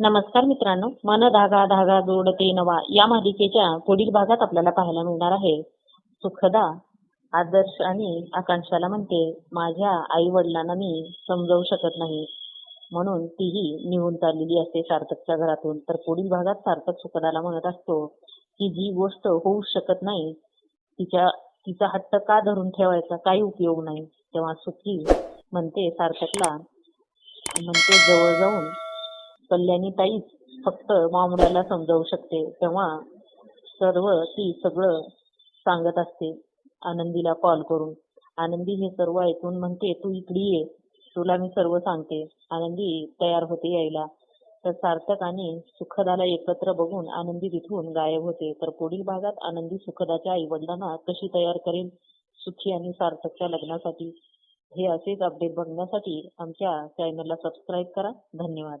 नमस्कार मित्रांनो मन धागा धागा जोडते नवा या मालिकेच्या पुढील भागात आपल्याला पाहायला मिळणार आहे. सुखदा आदर्श आणि आकांक्षाला म्हणते माझ्या आई वडिलांना मी समजावू शकत नाही. म्हणून तीही निघून चाललेली असते सार्थकच्या घरातून. तर पुढील भागात सार्थक सुखदाला म्हणत असतो की जी गोष्ट होऊ शकत नाही तिच्या तिचा हट्ट का धरून ठेवायचा? काही उपयोग नाही. तेव्हा सुखी म्हणते सार्थकला म्हणते जवळ जाऊन कल्याणी ताईच फक्त मामुड्याला समजावू शकते तेव्हा सर्व ती सगळं सांगत असते आनंदीला कॉल करून. आनंदी हे सर्व ऐकून म्हणते तू इकडे ये तुला मी सर्व सांगते. आनंदी तयार होते यायला. तर सार्थक आणि सुखदाला एकत्र बघून आनंदी तिथून गायब होते. तर पुढील भागात आनंदी सुखदाच्या आई वडिलांना कशी तयार करेल? सुखी आणि सार्थकच्या लग्नासाठी. हे असेच अपडेट बघण्यासाठी आमच्या चॅनलला सबस्क्राईब करा. धन्यवाद.